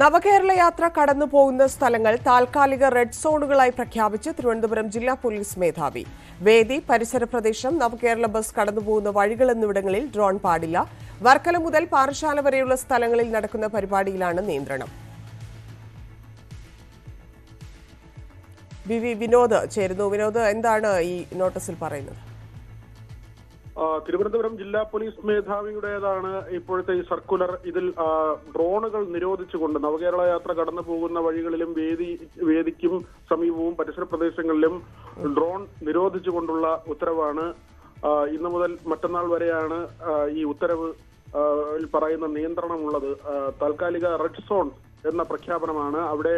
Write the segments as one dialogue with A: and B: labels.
A: നവകേരള യാത്ര കടന്നു പോകുന്ന സ്ഥലങ്ങൾ താൽക്കാലിക റെഡ് സോണുകളായി പ്രഖ്യാപിച്ച് തിരുവനന്തപുരം ജില്ലാ പോലീസ് മേധാവി. വേദി പരിസര പ്രദേശം നവകേരള ബസ് കടന്നുപോകുന്ന വഴികൾ എന്നിവിടങ്ങളിൽ ഡ്രോൺ പാടില്ല. വർക്കല മുതൽ പാറശാല വരെയുള്ള സ്ഥലങ്ങളിൽ നടക്കുന്ന പരിപാടിയിലാണ് നിയന്ത്രണം. വിനോദ് ചേരുന്നു. വിനോദ് എന്താണ് ഈ നോട്ടീസിൽ പറയുന്നത്?
B: തിരുവനന്തപുരം ജില്ലാ പോലീസ് മേധാവിയുടേതാണ് ഇപ്പോഴത്തെ ഈ സർക്കുലർ. ഇതിൽ ഡ്രോണുകൾ നിരോധിച്ചുകൊണ്ട് നവകേരള യാത്ര കടന്നു പോകുന്ന വഴികളിലും വേദി വേദിക്കും സമീപവും പരിസര പ്രദേശങ്ങളിലും ഡ്രോൺ നിരോധിച്ചുകൊണ്ടുള്ള ഉത്തരവാണ്. ഇന്നു മുതൽ മറ്റന്നാൾ വരെയാണ് ഈ ഉത്തരവ് പറയുന്ന നിയന്ത്രണമുള്ളത്. താൽക്കാലിക റെഡ് സോൺ എന്ന പ്രഖ്യാപനമാണ്. അവിടെ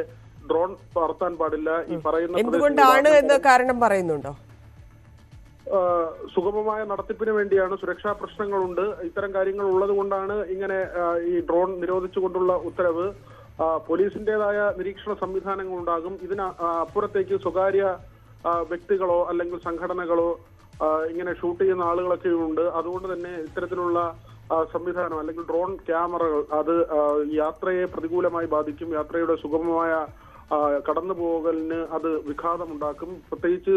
B: ഡ്രോൺ പറത്താൻ പാടില്ല. ഈ പറയുന്ന
A: എന്തുകൊണ്ടാണ് എന്ന് കാരണം പറയുന്നുണ്ടോ?
B: സുഗമമായ നടത്തിപ്പിന് വേണ്ടിയാണ് സുരക്ഷാ പ്രശ്നങ്ങളുണ്ട്. ഇത്തരം കാര്യങ്ങൾ ഉള്ളത് കൊണ്ടാണ് ഇങ്ങനെ ഈ ഡ്രോൺ നിരോധിച്ചുകൊണ്ടുള്ള ഉത്തരവ്. പോലീസിന്റേതായ നിരീക്ഷണ സംവിധാനങ്ങൾ ഉണ്ടാകും ഇതിന് അപ്പുറത്തേക്ക് സ്വകാര്യ വ്യക്തികളോ അല്ലെങ്കിൽ സംഘടനകളോ ഇങ്ങനെ ഷൂട്ട് ചെയ്യുന്ന ആളുകളൊക്കെ ഉണ്ട്. അതുകൊണ്ട് തന്നെ ഇത്തരത്തിലുള്ള സംവിധാനം അല്ലെങ്കിൽ ഡ്രോൺ ക്യാമറകൾ അത് യാത്രയെ പ്രതികൂലമായി ബാധിക്കും. യാത്രയുടെ സുഗമമായ ആ, കടന്നുപോകലിന് അത് വിഘാതമുണ്ടാക്കും. പ്രത്യേകിച്ച്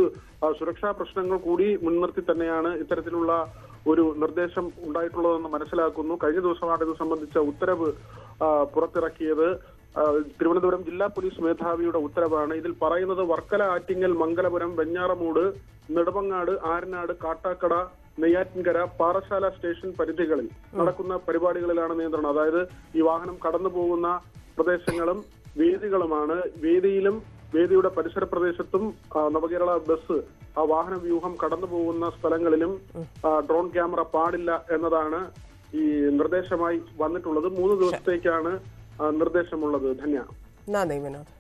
B: സുരക്ഷാ പ്രശ്നങ്ങൾ കൂടി മുൻനിർത്തി തന്നെയാണ് ഇത്തരത്തിലുള്ള ഒരു നിർദ്ദേശം ഉണ്ടായിട്ടുള്ളതെന്ന് മനസ്സിലാക്കുന്നു. കഴിഞ്ഞ ദിവസമാണ് ഇത് സംബന്ധിച്ച ഉത്തരവ് പുറത്തിറക്കിയത്. തിരുവനന്തപുരം ജില്ലാ പോലീസ് മേധാവിയുടെ ഉത്തരവാണ്. ഇതിൽ പറയുന്നത് വർക്കല ആറ്റിങ്ങൽ മംഗലപുരം വെഞ്ഞാറമൂട് നെടുമങ്ങാട് ആരനാട് കാട്ടാക്കട നെയ്യാറ്റിൻകര പാറശാല സ്റ്റേഷൻ പരിധികളിൽ നടക്കുന്ന പരിപാടികളിലാണ് നിയന്ത്രണം. അതായത് ഈ വാഹനം കടന്നു പോകുന്ന പ്രദേശങ്ങളും വേദികളുമാണ്. വേദിയിലും വേദിയുടെ പരിസര പ്രദേശത്തും നവകേരള ബസ് ആ വാഹന വ്യൂഹം കടന്നു പോകുന്ന സ്ഥലങ്ങളിലും ഡ്രോൺ ക്യാമറ പാടില്ല എന്നതാണ് ഈ നിർദ്ദേശമായി വന്നിട്ടുള്ളത്. മൂന്ന് ദിവസത്തേക്കാണ് നിർദ്ദേശമുള്ളത്. ധന്യ.
A: നന്ദി വിനോദ്.